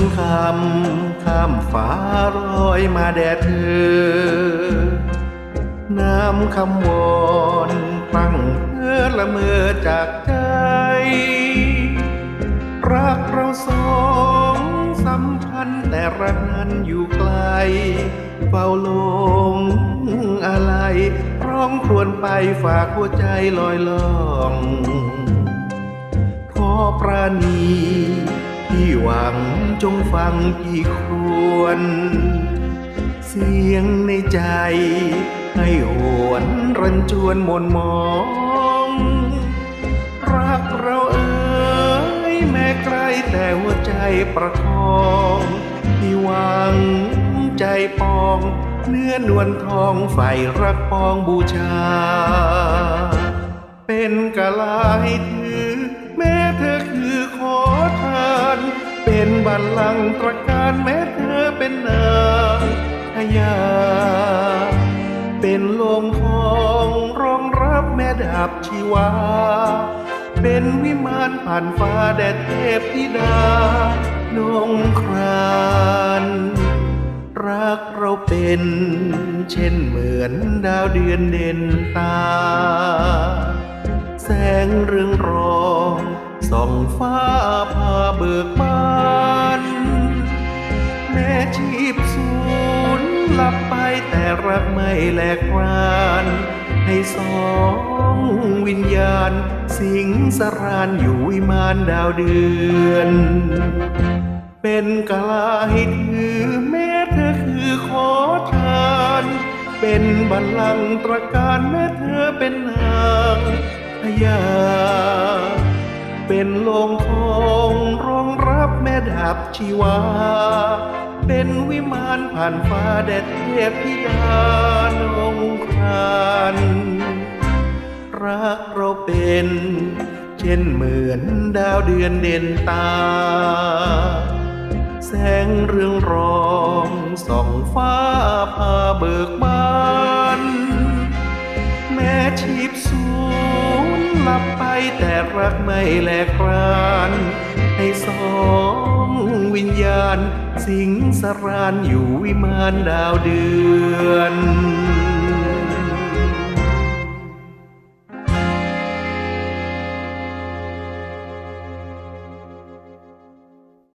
ำข้ามฟ้ารอยมาแดดเธอ น้ำคำวอนพลังเพื่อละเมอจากใจ รักเราสองสัมพันธ์แต่รักนั้นอยู่ไกล เฝ้าลงอะไรร้องครวญไปฝากหัวใจลอยล่อง ขอปราณี ที่หวังจงฟังกี่ควร เสียงในใจ ให้หวนรันจวนมนมอง รักเราเอ๋ยแม้ไกลแต่หัวใจประคองที่หวังใจปอง เนื้อนวลทองใฝ่รักปองบูชา เป็นกะลาให้ เป็นบัลลังก์ตระการแม้เธอเป็นนางพญาเป็นโลงทองรองรับแม่ดาบชีวา เป็นวิมานผ่านฟ้าแดดเทพธิดานงครานรักเราเป็นเช่นเหมือนดาวเดือนเด่นตา แสงเรืองรองส่องฟ้า รักไม่แหลกรานให้สองวิญญาณ สิงสรานอยู่วิมานดาวเดือน เป็นกลาให้ถือแม้เธอคือขอทาน เป็นบัลลังก์ตระการแม้เธอเป็นนางพญาเป็นโลงทอง รับแม่ดาบชีวา เป็นวิมานผ่านฟ้าแดดเทพธิดานงครานรักเราเป็น เช่นเหมือนดาวเดือนเด่นตา แสงเรืองรองส่องฟ้าพาเบิกบานแม้ชีพสูญหลับไปแต่รักไม่แหลกราน สิงสรานอยู่วิมานดาวเดือน